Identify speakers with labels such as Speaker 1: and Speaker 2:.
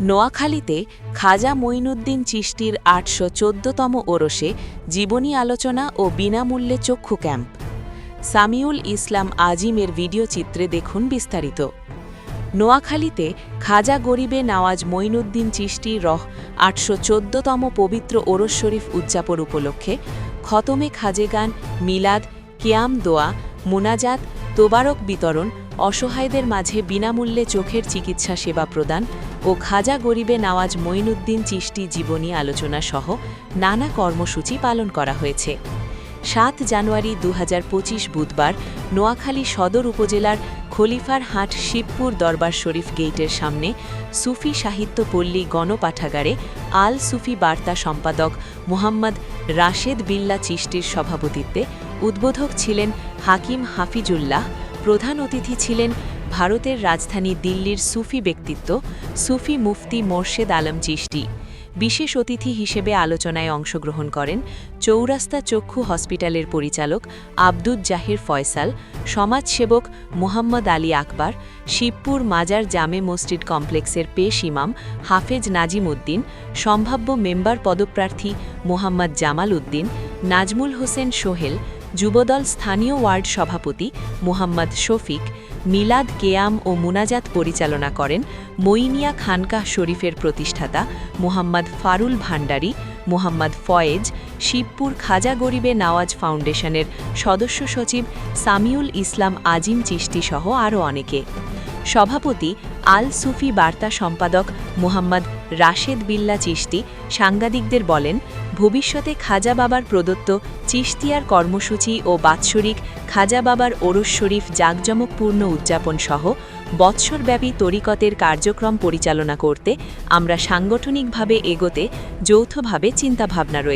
Speaker 1: নোয়াখালীতে খাজা মঈনুদ্দিন চিষ্টির আটশো চোদ্দতম ওরসে জীবনী আলোচনা ও বিনামূল্যে চক্ষু ক্যাম্প। সামিউল ইসলাম আজিমের ভিডিও চিত্রে দেখুন বিস্তারিত। নোয়াখালীতে খাজা গরিবে নওয়াজ মঈনুদ্দিন চিশতি রহ আটশো চোদ্দতম পবিত্র ওরস শরীফ উদযাপন উপলক্ষে খতমে খাজেগান মিলাদ, কিয়াম দোয়া, মুনাজাত, তোবারক বিতরণ অসহায়দের মাঝে বিনামূল্যে চোখের চিকিৎসা সেবা প্রদান ও খাজা গরিবে নওয়াজ মঈনুদ্দিন চিষ্টি জীবনী আলোচনা সহ নানা কর্মসূচি পালন করা হয়েছে। সাত জানুয়ারি দু হাজার পঁচিশ বুধবার নোয়াখালী সদর উপজেলার খলিফার হাট শিবপুর দরবার শরীফ গেইটের সামনে সুফি সাহিত্য পল্লী গণপাঠাগারে আল সুফি বার্তা সম্পাদক মোহাম্মদ রাশেদ বিল্লা চিষ্টির সভাপতিত্বে উদ্বোধক ছিলেন হাকিম হাফিজুল্লাহ, প্রধান অতিথি ছিলেন ভারতের রাজধানী দিল্লির সুফি ব্যক্তিত্ব সুফি মুফতি মোর্শেদ আলম চিশতি বিশেষ অতিথি হিসেবে আলোচনায় অংশগ্রহণ করেন চৌরাস্তা চক্ষু হসপিটালের পরিচালক আব্দুজ জাহির ফয়সাল, সমাজসেবক মোহাম্মদ আলী আকবর, শিবপুর মাজার জামে মসজিদ কমপ্লেক্সের পেশ ইমাম হাফেজ নাজিম উদ্দিন, সম্ভাব্য মেম্বার পদপ্রার্থী মোহাম্মদ জামাল উদ্দিন, নাজমুল হোসেন সোহেল যুবদল স্থানীয় ওয়ার্ড সভাপতি মোহাম্মদ শফিক, মিলাদ কেয়াম ও মুনাজাত পরিচালনা করেন মইনিয়া খানকাহ শরীফের প্রতিষ্ঠাতা মোহাম্মদ ফারুল ভান্ডারী, মোহাম্মদ ফয়েজ, শিবপুর খাজা গরিবে নওয়াজ ফাউন্ডেশনের সদস্য সচিব সামিউল ইসলাম আজিম চিশতি সহ আরও অনেকে। সভাপতি আল সুফি বার্তা সম্পাদক মোহাম্মদ রাশেদ বিল্লা চিশতি সাংবাদিকদের বলেন, ভবিষ্যতে খাজা বাবার প্রদত্ত চিশতিয়ার কর্মসূচি ও বাৎসরিক খাজা বাবার ওরস শরীফ জাঁকজমকপূর্ণ উদযাপন সহ বৎসরব্যাপী তরিকতের কার্যক্রম পরিচালনা করতে আমরা সাংগঠনিকভাবে এগোতে যৌথভাবে চিন্তাভাবনা রয়েছে